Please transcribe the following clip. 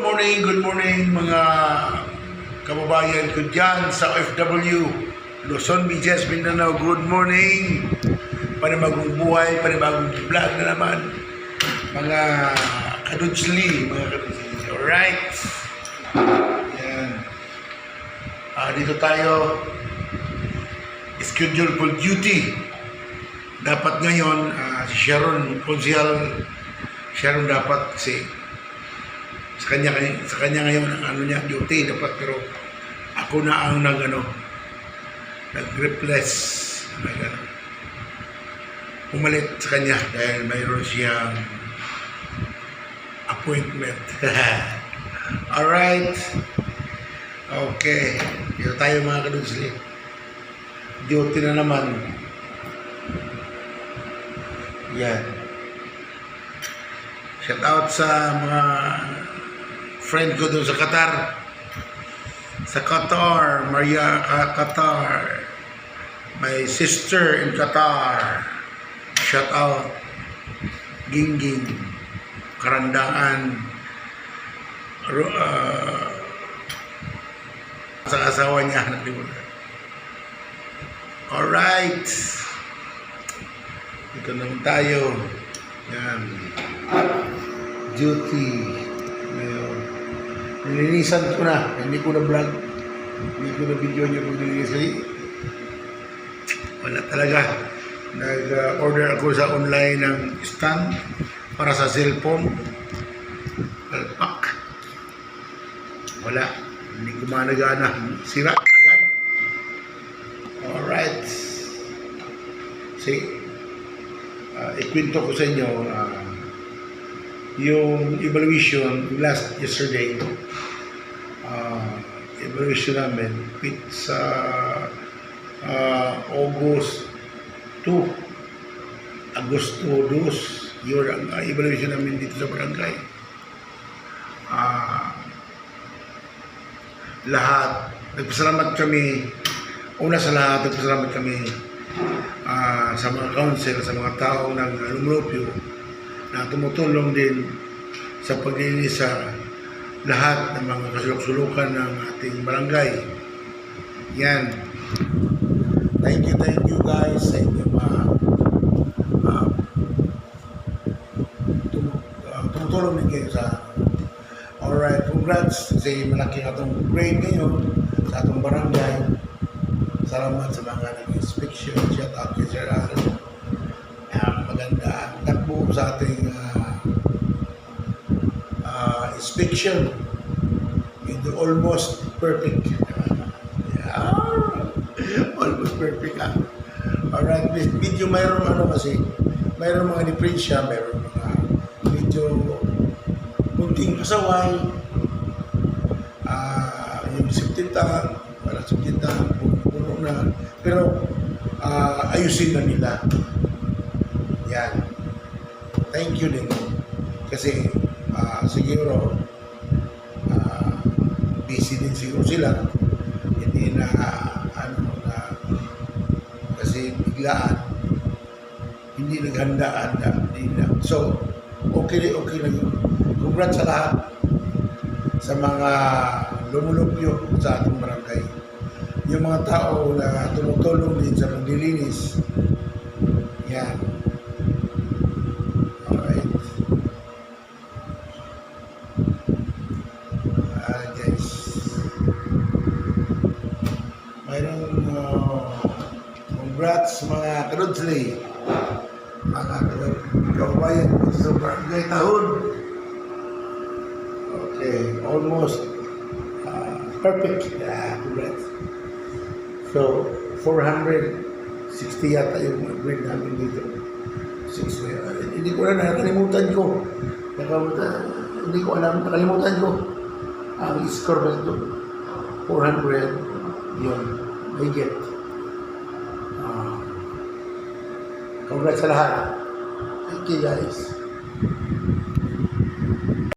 morning, good morning mga kababayan ko dyan sa OFW, Luzon, Visayas, Mindanao. Good morning. Panibagong buhay, panibagong vlog na naman. Mga kadutsli, mga kadutsli. Alright. Yan. Ah, dito tayo. Schedule for duty. Dapat ngayon, ah, si Sharon, Consial, Sharon dapat kasi sa kanya sa kanya ngayon ang ano niya duty dapat pero ako na ang nag ano nag-replace. Nag ano, pumalit sa kanya dahil mayroon siyang appointment. Alright okay. Dito tayo mga kadunsli duty na naman. Yan. Shout out sa mga friend ko doon sa Qatar. Sa Qatar, Maria Qatar. My sister in Qatar. Shout out. Gingging. Karandangan. Ro- ah, sa asawa niya. Nakalimutan. Alright. Ito naman tayo. Yan. Duty. Ngayon. Nilinisan ko na. Hindi ko na vlog. Hindi ko na video niyo kung nilinisan. Wala talaga. Nag-order ako sa online ng stand para sa cellphone. Alpak. Wala. Hindi ko managana. Sira. Agad. Alright. See, uh, ikwento ko sa inyo ah, yung evaluation last yesterday uh, evaluation namin with sa uh, August 2 Agosto 2 yun ang uh, evaluation namin dito sa barangay. Uh, lahat nagpasalamat kami una sa lahat nagpasalamat kami ah, sa mga council sa mga tao ng Lumulupyo na tumutulong din sa paglilinis sa lahat ng mga kasulok-sulukan ng ating barangay. Yan. Thank you, thank you guys sa inyong uh, tum- uh, tumutulong din kayo sa Alright, congrats kasi malaki atong grade ngayon sa atong barangay. Salamat sa mga nag-inspection. Shout out kay Sir Al. Uh, maganda takbo sa ating uh, uh, inspection. Ito almost perfect. Yeah. Almost perfect ah. Alright, medyo mayroong ano kasi, mayroong mga diferensya, mayroong mga medyo kunting kasaway. Ah, yung septinta, wala septinta, puno na. Pero ah, ayusin na nila. Yan. Thank you din. Kasi ah, siguro ah, busy din siguro sila. Hindi na ano na kasi biglaan hindi naghandaan na hindi na. So, okay okay na yun. Congrats sa lahat sa mga lumulupyo sa ating barangay. Yung mga tao na tumutulong din sa paglilinis. Yan. Alright. Ah, guys. Mayroong uh, congrats mga karudsli. Mga kababayan ko sa barangay tahon. Okay, almost uh, perfect. Yeah, congrats. So, 460 yata yung grade namin dito. 6 uh, Hindi ko na nakalimutan ko. Nakalimutan, hindi ko alam, nakalimutan ko. Ang score ba ito? 400 yun. May get. Uh, congrats sa lahat. Thank you guys.